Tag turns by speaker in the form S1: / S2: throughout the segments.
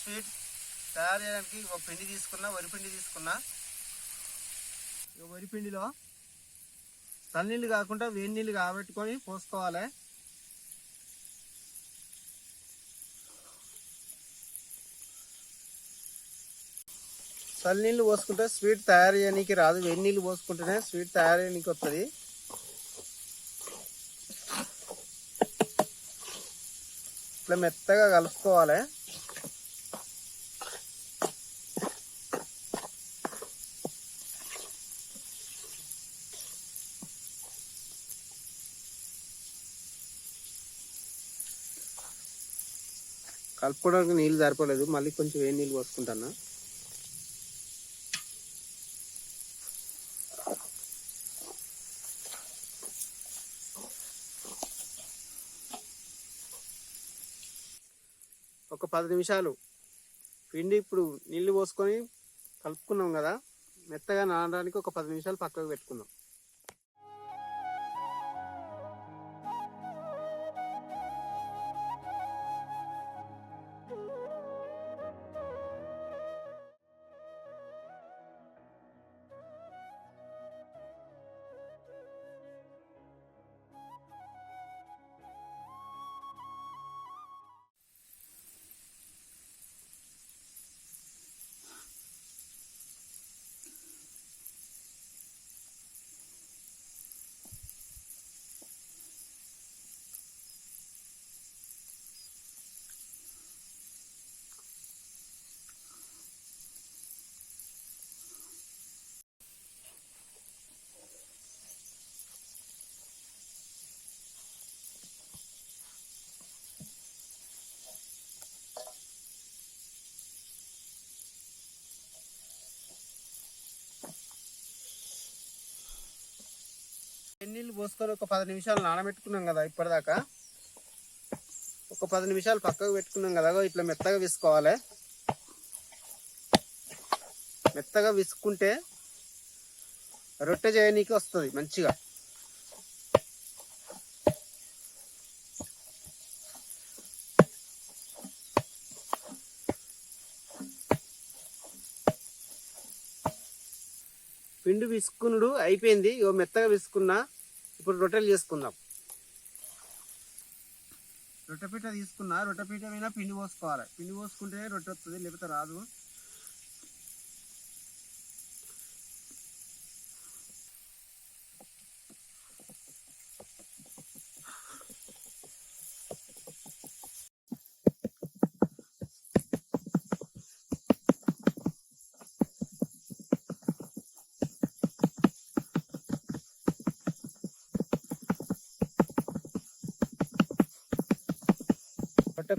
S1: Sweet తయారు చేయడానికి ఒక పిండి తీసుకున్నా వరిపిండి తీసుకున్నా. ఈ వరిపిండిలో తన్నీళ్ళు కాకుండా వేడి నీళ్ళు కాబెట్టుకొని పోసుకోవాలి. చల్లనీళ్ళు పోసుకుంటే స్వీట్ తయారు చేయడానికి రాదు. వేడి నీళ్ళు పోసుకుంటేనే స్వీట్ తయారు చేయడానికి వస్తుంది ఇట్లా మెత్తగా కలుపుకోవాలి. కలుపుకోవడానికి నీళ్ళు సరిపోలేదు. మళ్ళీ కొంచెం వేడి నీళ్ళు పోసుకుంటాను? ఒక పది నిమిషాలు. పిండి ఇప్పుడు నీళ్ళు పోసుకొని కలుపుకున్నాం కదా. మెత్తగా నానడానికి ఒక పది నిమిషాలు పక్కకు పెట్టుకుందాం. పోసుకొని ఒక పది నిమిషాలు నానబెట్టుకున్నాం కదా ఇప్పటిదాకా. ఒక పది నిమిషాలు పక్కకు పెట్టుకున్నాం కదా ఇట్లా మెత్తగా విసుకోవాలి. మెత్తగా విసుకుంటే రొట్టె చేయనీకి వస్తుంది మంచిగా. పిండి విసుకునుడు అయిపోయింది. ఇగో మెత్తగా విసుకున్నా ఇప్పుడు రొట్టెలు చేసుకుందాం. రొట్టెపీట తీసుకున్నా రొట్టెపీట మీద పిండి పోసుకోవాలి. పిండి పోసుకుంటే రొట్టె వస్తుంది లేకపోతే రాదు.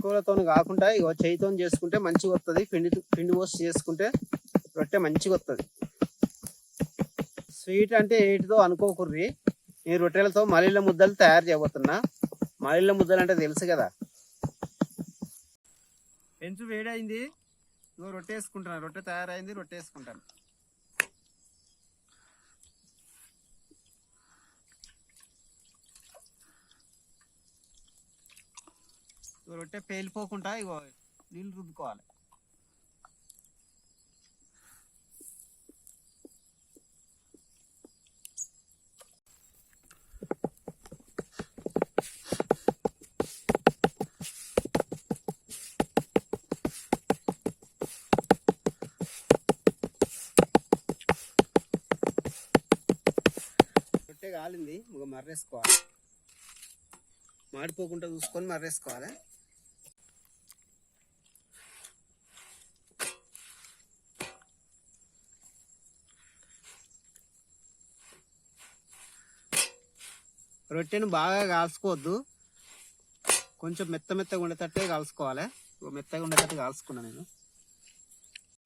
S1: రొట్టె కాకుండా ఇగో చేయితో చేసుకుంటే మంచిగా వస్తుంది పిండి పిండి పోసి చేసుకుంటే రొట్టె మంచిగా వస్తుంది స్వీట్ అంటే ఏంటిదో అనుకోకుర్రి. ఈ రొట్టెలతో మలిళ్ళ ముద్దలు తయారు చేయబోతున్నా. మలిళ్ళ ముద్దలు అంటే తెలుసు కదా. పెంచు వేడైంది. ఇగో రొట్టె వేసుకుంటాను రొట్టె తయారైంది. రొట్టె వేసుకుంటాను. రొట్టె పేలిపోకుండా ఇగో నీళ్ళు రుద్దుకోవాలి రొట్టె కాలింది ఇక మర్రేసుకోవాలి. మాడిపోకుండా చూసుకొని మర్రేసుకోవాలి. రొట్టెను బాగా కాల్చుకోవద్దు. కొంచెం మెత్త మెత్తగా ఉండేటట్టే కాల్చుకోవాలి. మెత్తగా ఉండేటట్టు కాల్చుకున్నా నేను.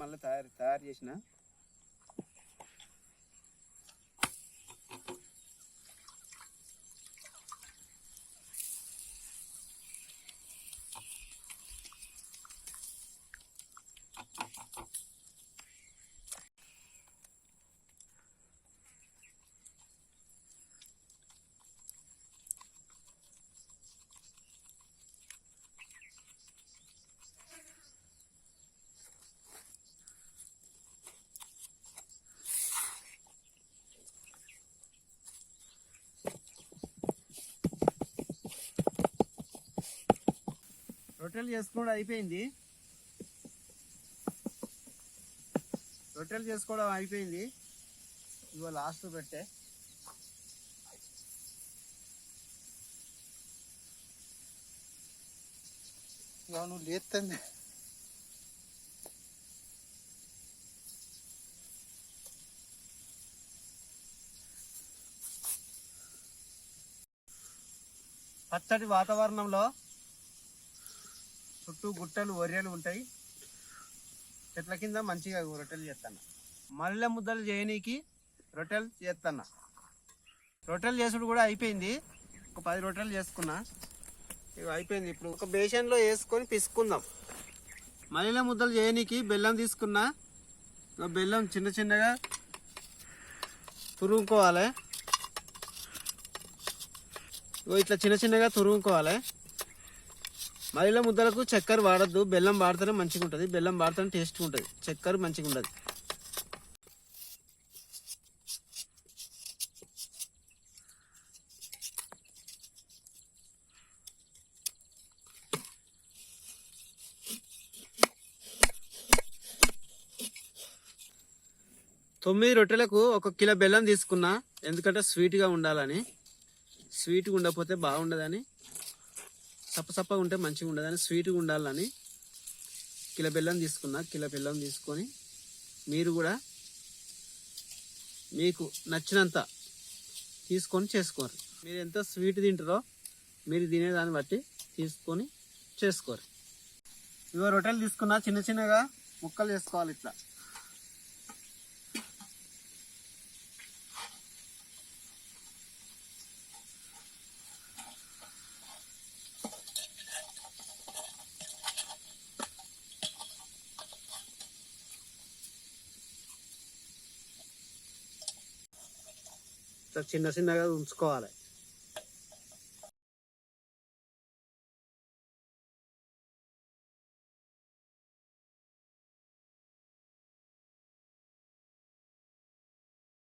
S1: మళ్ళీ తయారు తయారు చేసిన. రొట్టెలు చేసుకోవడం అయిపోయింది. రొట్టెలు చేసుకోవడం అయిపోయింది. ఇగో లాస్ట్ పెట్టే.
S2: ఇక నువ్వు లేస్తుంది
S1: పచ్చటి వాతావరణంలో చుట్టూ గుట్టలు ఒర్రెలు ఉంటాయి. చెట్ల కింద మంచిగా రొట్టెలు చేస్తాను. మల్లె ముద్దలు చేయనీకి రొట్టెలు చేస్తాను. రొట్టెలు చేసుడు కూడా అయిపోయింది. ఒక పది రొట్టెలు చేసుకున్నా. ఇవి అయిపోయింది ఇప్పుడు. ఒక బేషన్లో వేసుకొని పిసుకుందాం. మల్లెల ముద్దలు చేయనీకి బెల్లం తీసుకున్నా. బెల్లం చిన్న చిన్నగా తురుముకోవాలి. ఇగో ఇట్లా చిన్న చిన్నగా తురుముకోవాలి. మహిళ ముద్దలకు చక్కెర వాడద్దు బెల్లం వాడితేనే మంచిగా ఉంటుంది బెల్లం వాడితేనే టేస్ట్గా ఉంటుంది చక్కెర మంచిగా ఉండదు తొమ్మిది రొట్టెలకు ఒక కిలో బెల్లం తీసుకున్నా ఎందుకంటే స్వీట్గా ఉండాలని. స్వీట్గా ఉండకపోతే బాగుండదని. సప్పసప్పగా ఉంటే మంచిగా ఉండదని స్వీట్గా ఉండాలని కిలో బెల్లం తీసుకున్నా కిలో బెల్లం తీసుకొని మీరు కూడా మీకు నచ్చినంత తీసుకొని చేసుకోరు. మీరు ఎంత స్వీట్ తింటారో మీరు తినేదాన్ని బట్టి తీసుకొని చేసుకోరు. ఇవో రొట్టెలు తీసుకున్నా చిన్న చిన్నగా ముక్కలు చేసుకోవాలి ఇట్లా. చిన్న చిన్నగా ఉంచుకోవాలి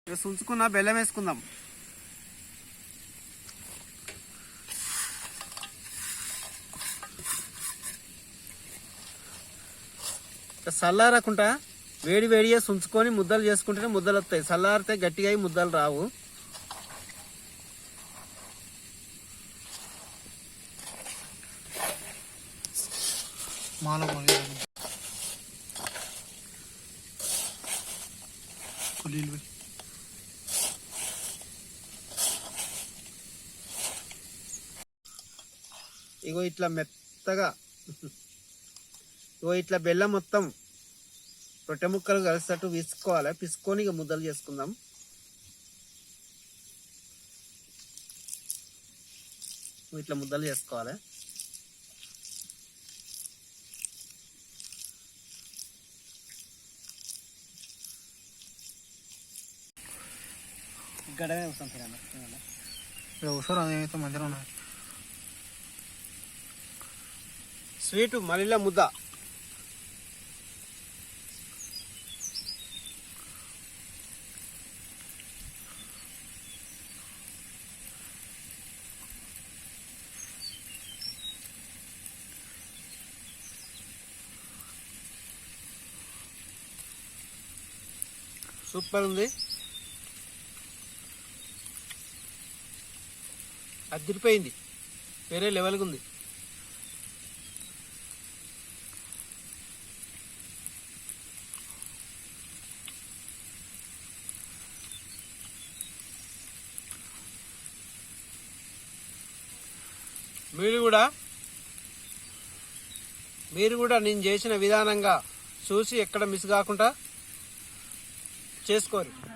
S1: ఇక ఉంచుకున్న బెల్లం వేసుకుందాం ఇక చల్లారకుండా వేడి వేడి చేసి ఉంచుకొని ముద్దలు చేసుకుంటేనే ముద్దలు వస్తాయి చల్లారితే గట్టిగా అయి ముద్దలు రావు
S2: మాలో
S1: ఇగో ఇట్లా మెత్తగా ఇగో ఇట్లా బెల్లం మొత్తం రొట్టె ముక్కలు కలిసేటట్టు విసుకోవాలి. పిసుకొని ఇక ముద్దలు చేసుకుందాం. ఇట్లా ముద్దలు చేసుకోవాలి. గడమే వస్తాం
S2: ఇక అవసరం అదేమైతే మంచిగా ఉన్నాయి
S1: స్వీట్ మలిల ముద్ద. సూపర్ ఉంది. అదిరిపోయింది. వేరే లెవెల్గా ఉంది. మీరు కూడా మీరు కూడా నేను చేసిన విధానంగా చూసి ఎక్కడ మిస్ కాకుండా చేసుకోరు.